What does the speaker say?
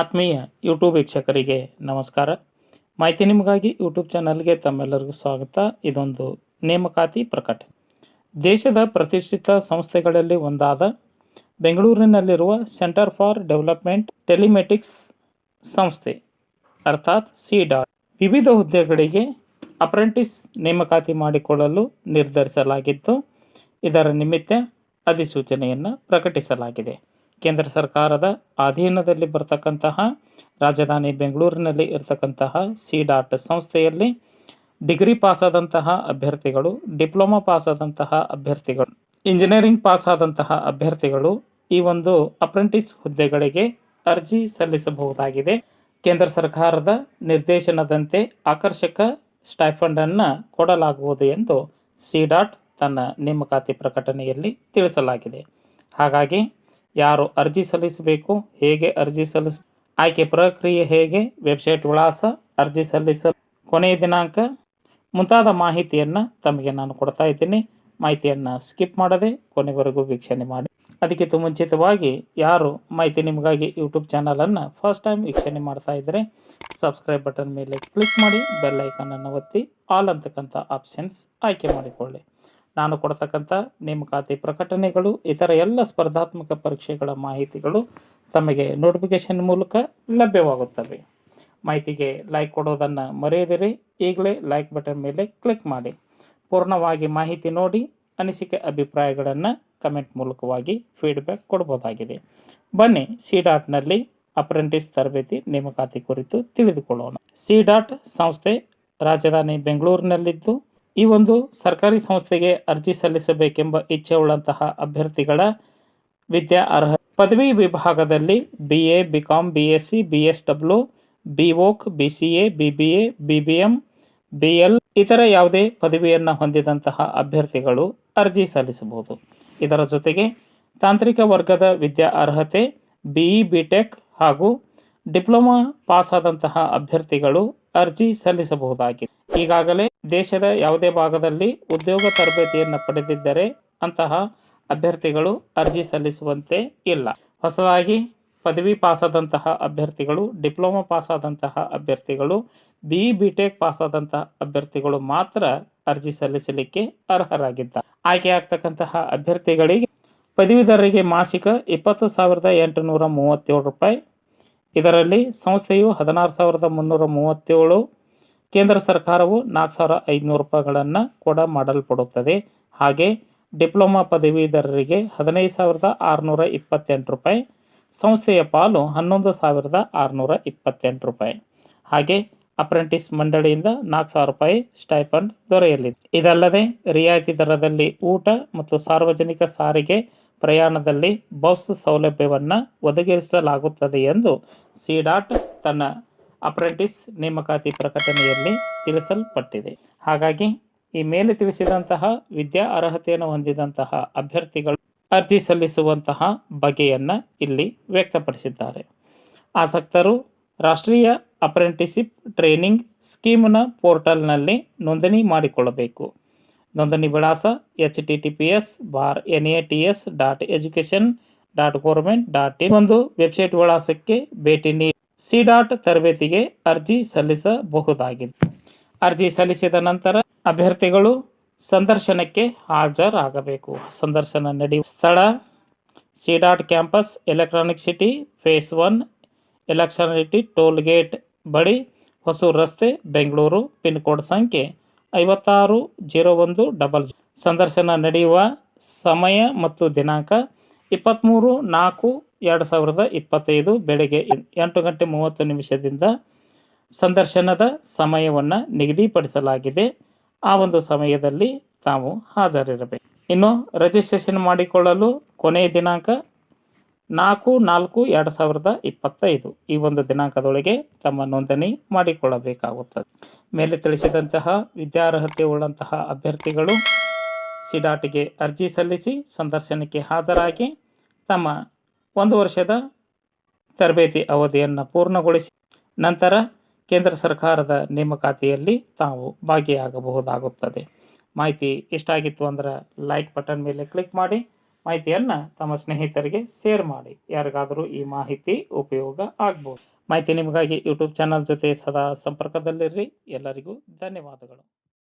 ಆತ್ಮೀಯ ಯೂಟ್ಯೂಬ್ ವೀಕ್ಷಕರಿಗೆ ನಮಸ್ಕಾರ. ಮಾಹಿತಿ ನಿಮಗಾಗಿ ಯೂಟ್ಯೂಬ್ ಚಾನಲ್ಗೆ ತಮ್ಮೆಲ್ಲರಿಗೂ ಸ್ವಾಗತ. ಇದೊಂದು ನೇಮಕಾತಿ ಪ್ರಕಟ. ದೇಶದ ಪ್ರತಿಷ್ಠಿತ ಸಂಸ್ಥೆಗಳಲ್ಲಿ ಒಂದಾದ ಬೆಂಗಳೂರಿನಲ್ಲಿರುವ ಸೆಂಟರ್ ಫಾರ್ ಡೆವಲಪ್ಮೆಂಟ್ ಟೆಲಿಮೆಟಿಕ್ಸ್ ಸಂಸ್ಥೆ, ಅರ್ಥಾತ್ ಸಿ ಡಾಟ್ ವಿವಿಧ ಹುದ್ದೆಗಳಿಗೆ ಅಪ್ರೆಂಟಿಸ್ ನೇಮಕಾತಿ ಮಾಡಿಕೊಳ್ಳಲು ನಿರ್ಧರಿಸಲಾಗಿದ್ದು, ಇದರ ನಿಮಿತ್ತ ಅಧಿಸೂಚನೆಯನ್ನು ಪ್ರಕಟಿಸಲಾಗಿದೆ. ಕೇಂದ್ರ ಸರ್ಕಾರದ ಅಧೀನದಲ್ಲಿ ಬರ್ತಕ್ಕಂತಹ ರಾಜಧಾನಿ ಬೆಂಗಳೂರಿನಲ್ಲಿ ಇರತಕ್ಕಂತಹ ಸಿ ಡಾಟ್ ಸಂಸ್ಥೆಯಲ್ಲಿ ಡಿಗ್ರಿ ಪಾಸಾದಂತಹ ಅಭ್ಯರ್ಥಿಗಳು, ಡಿಪ್ಲೊಮಾ ಪಾಸಾದಂತಹ ಅಭ್ಯರ್ಥಿಗಳು, ಇಂಜಿನಿಯರಿಂಗ್ ಪಾಸಾದಂತಹ ಅಭ್ಯರ್ಥಿಗಳು ಈ ಒಂದು ಅಪ್ರೆಂಟಿಸ್ ಹುದ್ದೆಗಳಿಗೆ ಅರ್ಜಿ ಸಲ್ಲಿಸಬಹುದಾಗಿದೆ. ಕೇಂದ್ರ ಸರ್ಕಾರದ ನಿರ್ದೇಶನದಂತೆ ಆಕರ್ಷಕ ಸ್ಟೈಫಂಡನ್ನು ಕೊಡಲಾಗುವುದು ಎಂದು ಸಿ ಡಾಟ್ ತನ್ನ ನೇಮಕಾತಿ ಪ್ರಕಟಣೆಯಲ್ಲಿ ತಿಳಿಸಲಾಗಿದೆ. ಹಾಗಾಗಿ ಯಾರು ಅರ್ಜಿ ಸಲ್ಲಿಸಬೇಕು, ಹೇಗೆ ಅರ್ಜಿ ಸಲ್ಲಿಸ, ಆಯ್ಕೆ ಪ್ರಕ್ರಿಯೆ ಹೇಗೆ, ವೆಬ್ಸೈಟ್ ವಿಳಾಸ ಅರ್ಜಿ ಸಲ್ಲಿಸ, ಕೊನೆಯ ದಿನಾಂಕ, ಮುಂತಾದ ಮಾಹಿತಿಯನ್ನು ತಮಗೆ ನಾನು ಕೊಡ್ತಾ ಇದ್ದೀನಿ. ಮಾಹಿತಿಯನ್ನು ಸ್ಕಿಪ್ ಮಾಡದೆ ಕೊನೆವರೆಗೂ ವೀಕ್ಷಣೆ ಮಾಡಿ. ಅದಕ್ಕಿಂತ ಮುಂಚಿತವಾಗಿ ಯಾರು ಮಾಹಿತಿ ನಿಮಗಾಗಿ ಯೂಟ್ಯೂಬ್ ಚಾನಲನ್ನು ಫಸ್ಟ್ ಟೈಮ್ ವೀಕ್ಷಣೆ ಮಾಡ್ತಾ ಇದ್ದರೆ ಸಬ್ಸ್ಕ್ರೈಬ್ ಬಟನ್ ಮೇಲೆ ಕ್ಲಿಕ್ ಮಾಡಿ ಬೆಲ್ ಐಕನನ್ನು ಒತ್ತಿ, ಆಲ್ ಅಂತಕ್ಕಂಥ ಆಪ್ಷನ್ಸ್ ಆಯ್ಕೆ ಮಾಡಿಕೊಳ್ಳಿ. ನಾನು ಕೊಡ್ತಕ್ಕಂಥ ನೇಮಕಾತಿ ಪ್ರಕಟಣೆಗಳು, ಇತರ ಎಲ್ಲ ಸ್ಪರ್ಧಾತ್ಮಕ ಪರೀಕ್ಷೆಗಳ ಮಾಹಿತಿಗಳು ತಮಗೆ ನೋಟಿಫಿಕೇಶನ್ ಮೂಲಕ ಲಭ್ಯವಾಗುತ್ತವೆ. ಮಾಹಿತಿಗೆ ಲೈಕ್ ಕೊಡೋದನ್ನು ಮರೆಯದಿರಿ. ಈಗಲೇ ಲೈಕ್ ಬಟನ್ ಮೇಲೆ ಕ್ಲಿಕ್ ಮಾಡಿ. ಪೂರ್ಣವಾಗಿ ಮಾಹಿತಿ ನೋಡಿ, ಅನಿಸಿಕೆ ಅಭಿಪ್ರಾಯಗಳನ್ನು ಕಮೆಂಟ್ ಮೂಲಕವಾಗಿ ಫೀಡ್ಬ್ಯಾಕ್ ಕೊಡ್ಬೋದಾಗಿದೆ ಬನ್ನಿ ಸಿ ಡಾಟ್ನಲ್ಲಿ ಅಪ್ರೆಂಟಿಸ್ ತರಬೇತಿ ನೇಮಕಾತಿ ಕುರಿತು ತಿಳಿದುಕೊಳ್ಳೋಣ. ಸಿ ಡಾಟ್ ಸಂಸ್ಥೆ ರಾಜಧಾನಿ ಬೆಂಗಳೂರಿನಲ್ಲಿದ್ದು ಈ ಒಂದು ಸರ್ಕಾರಿ ಸಂಸ್ಥೆಗೆ ಅರ್ಜಿ ಸಲ್ಲಿಸಬೇಕೆಂಬ ಇಚ್ಛೆ ಉಳ್ಳಂತಹ ಅಭ್ಯರ್ಥಿಗಳ ವಿದ್ಯಾ ಅರ್ಹ ಪದವಿ ವಿಭಾಗದಲ್ಲಿ B A B B S C B S W B oak B C A B B A B B M B L ಇತರ ಯಾವುದೇ ಪದವಿಯನ್ನು ಹೊಂದಿದಂತಹ ಅಭ್ಯರ್ಥಿಗಳು ಅರ್ಜಿ ಸಲ್ಲಿಸಬಹುದು. ಇದರ ಜೊತೆಗೆ ತಾಂತ್ರಿಕ ವರ್ಗದ ವಿದ್ಯಾ ಅರ್ಹತೆ ಬಿಇ ಬಿ ಟೆಕ್ ಹಾಗೂ ಡಿಪ್ಲೊಮಾ ಪಾಸ್ ಆದಂತಹ ಅಭ್ಯರ್ಥಿಗಳು ಅರ್ಜಿ ಸಲ್ಲಿಸಬಹುದಾಗಿದೆ. ಈಗಾಗಲೇ ದೇಶದ ಯಾವುದೇ ಭಾಗದಲ್ಲಿ ಉದ್ಯೋಗ ತರಬೇತಿಯನ್ನು ಪಡೆದಿದ್ದರೆ ಅಂತಹ ಅಭ್ಯರ್ಥಿಗಳು ಅರ್ಜಿ ಸಲ್ಲಿಸುವಂತೆ ಇಲ್ಲ. ಹೊಸದಾಗಿ ಪದವಿ ಪಾಸಾದಂತಹ ಅಭ್ಯರ್ಥಿಗಳು, ಡಿಪ್ಲೊಮಾ ಪಾಸಾದಂತಹ ಅಭ್ಯರ್ಥಿಗಳು, ಬಿ ಬಿ ಟೆಕ್ ಪಾಸಾದಂತಹ ಅಭ್ಯರ್ಥಿಗಳು ಮಾತ್ರ ಅರ್ಜಿ ಸಲ್ಲಿಸಲಿಕ್ಕೆ ಅರ್ಹರಾಗಿದ್ದಾರೆ ಆಯ್ಕೆಯಾಗ್ತಕ್ಕಂತಹ ಅಭ್ಯರ್ಥಿಗಳಿಗೆ ಪದವೀಧರರಿಗೆ ಮಾಸಿಕ ಇಪ್ಪತ್ತು ಸಾವಿರದ ಎಂಟುನೂರ ಮೂವತ್ತೇಳು ರೂಪಾಯಿ. ಇದರಲ್ಲಿ ಸಂಸ್ಥೆಯು ಹದಿನಾರು ಸಾವಿರದ ಮುನ್ನೂರ ಮೂವತ್ತೇಳು ಕೇಂದ್ರ ಸರ್ಕಾರವು ನಾಲ್ಕು ಸಾವಿರ ಐದುನೂರು ರೂಪಾಯಿಗಳನ್ನು ಕೂಡ ಮಾಡಲ್ಪಡುತ್ತದೆ. ಹಾಗೆ ಡಿಪ್ಲೊಮಾ ಪದವೀಧರರಿಗೆ ಹದಿನೈದು ಸಾವಿರದ ಆರುನೂರ ಇಪ್ಪತ್ತೆಂಟು ರೂಪಾಯಿ, ಸಂಸ್ಥೆಯ ಪಾಲು ಹನ್ನೊಂದು ಸಾವಿರದ ಆರುನೂರ ಇಪ್ಪತ್ತೆಂಟು ರೂಪಾಯಿ. ಹಾಗೆ ಅಪ್ರೆಂಟಿಸ್ ಮಂಡಳಿಯಿಂದ ನಾಲ್ಕು ಸಾವಿರ ರೂಪಾಯಿ ಸ್ಟೈಫಂಡ್ ದೊರೆಯಲಿದೆ. ಇದಲ್ಲದೆ ರಿಯಾಯಿತಿ ದರದಲ್ಲಿ ಊಟ ಮತ್ತು ಸಾರ್ವಜನಿಕ ಸಾರಿಗೆ ಪ್ರಯಾಣದಲ್ಲಿ ಬಸ್ ಸೌಲಭ್ಯವನ್ನು ಒದಗಿಸಲಾಗುತ್ತದೆ ಎಂದು ಸಿ ಡಾಟ್ ತನ್ನ ಅಪ್ರೆಂಟಿಸ್ ನೇಮಕಾತಿ ಪ್ರಕಟಣೆಯಲ್ಲಿ ತಿಳಿಸಲ್ಪಟ್ಟಿದೆ. ಹಾಗಾಗಿ, ಈ ಮೇಲೆ ತಿಳಿಸಿದಂತಹ ವಿದ್ಯಾ ಅರ್ಹತೆಯನ್ನು ಹೊಂದಿದಂತಹ ಅಭ್ಯರ್ಥಿಗಳು ಅರ್ಜಿ ಸಲ್ಲಿಸುವಂತಹ ಬಗೆಯನ್ನು ಇಲ್ಲಿ ವ್ಯಕ್ತಪಡಿಸಿದ್ದಾರೆ. ಆಸಕ್ತರು, ರಾಷ್ಟ್ರೀಯ ಅಪ್ರೆಂಟಿಸಿಪ್ ಟ್ರೈನಿಂಗ್ ಸ್ಕೀಮ್ನ ಪೋರ್ಟಲ್ನಲ್ಲಿ ನೋಂದಣಿ ಮಾಡಿಕೊಳ್ಳಬೇಕು. ನೋಂದಣಿ ವಿಳಾಸ H T T P S bar N A T S dot education dot government dot in ಒಂದು ವೆಬ್ಸೈಟ್ ವಿಳಾಸಕ್ಕೆ ಭೇಟಿ ನೀಡಿ ಸಿ ಡಾಟ್ ತರಬೇತಿಗೆ ಅರ್ಜಿ ಸಲ್ಲಿಸಬಹುದಾಗಿದೆ. ಅರ್ಜಿ ಸಲ್ಲಿಸಿದ ನಂತರ ಅಭ್ಯರ್ಥಿಗಳು ಸಂದರ್ಶನಕ್ಕೆ ಹಾಜರಾಗಬೇಕು. ಸಂದರ್ಶನ ನಡೆಯುವ ಸ್ಥಳ C dot campus, electronic city, phase one ಎಲೆಕ್ಟ್ರಾನಿಟಿ toll gate ಬಳಿ ಹೊಸೂರು ರಸ್ತೆ, ಬೆಂಗಳೂರು ಪಿನ್ ಕೋಡ್ ಸಂಖ್ಯೆ ಐವತ್ತಾರು ಜೀರೋ ಒಂದು ಡಬಲ್ ಸಂದರ್ಶನ ನಡೆಯುವ ಸಮಯ ಮತ್ತು ದಿನಾಂಕ ಇಪ್ಪತ್ತ್ಮೂರು ನಾಲ್ಕು ಎರಡು ಸಾವಿರದ ಇಪ್ಪತ್ತೈದು ಬೆಳಗ್ಗೆ ಎಂಟು ಗಂಟೆ ಮೂವತ್ತು ನಿಮಿಷದಿಂದ ಸಂದರ್ಶನದ ಸಮಯವನ್ನು ನಿಗದಿಪಡಿಸಲಾಗಿದೆ. ಆ ಒಂದು ಸಮಯದಲ್ಲಿ ತಾವು ಹಾಜರಿರಬೇಕು. ಇನ್ನು ರಿಜಿಸ್ಟ್ರೇಷನ್ ಮಾಡಿಕೊಳ್ಳಲು ಕೊನೆಯ ದಿನಾಂಕ ನಾಲ್ಕು ನಾಲ್ಕು ಎರಡು ಸಾವಿರದ ಇಪ್ಪತ್ತೈದು. ಈ ಒಂದು ದಿನಾಂಕದೊಳಗೆ ತಮ್ಮ ನೋಂದಣಿ ಮಾಡಿಕೊಳ್ಳಬೇಕಾಗುತ್ತದೆ. ಮೇಲೆ ತಿಳಿಸಿದಂತಹ ವಿದ್ಯಾರ್ಹತೆ ಉಳ್ಳಂತಹ ಅಭ್ಯರ್ಥಿಗಳು ಸಿಡಾಟಿಗೆ ಅರ್ಜಿ ಸಲ್ಲಿಸಿ ಸಂದರ್ಶನಕ್ಕೆ ಹಾಜರಾಗಿ ತಮ್ಮ ಒಂದು ವರ್ಷದ ತರಬೇತಿ ಅವಧಿಯನ್ನು ಪೂರ್ಣಗೊಳಿಸಿ ನಂತರ ಕೇಂದ್ರ ಸರ್ಕಾರದ ನೇಮಕಾತಿಯಲ್ಲಿ ತಾವು ಭಾಗಿಯಾಗಬಹುದಾಗುತ್ತದೆ. ಮಾಹಿತಿ ಇಷ್ಟಾಗಿತ್ತು ಅಂದರೆ ಲೈಕ್ ಬಟನ್ ಮೇಲೆ ಕ್ಲಿಕ್ ಮಾಡಿ, ಮಾಹಿತಿಯನ್ನು ತಮ್ಮ ಸ್ನೇಹಿತರಿಗೆ ಶೇರ್ ಮಾಡಿ. ಯಾರಿಗಾದರೂ ಈ ಮಾಹಿತಿ ಉಪಯೋಗ ಆಗ್ಬೋದು. ಮಾಹಿತಿ ನಿಮಗಾಗಿ ಯೂಟ್ಯೂಬ್ ಚಾನಲ್ ಜೊತೆ ಸದಾ ಸಂಪರ್ಕದಲ್ಲಿರ್ರಿ ಎಲ್ಲರಿಗೂ ಧನ್ಯವಾದಗಳು.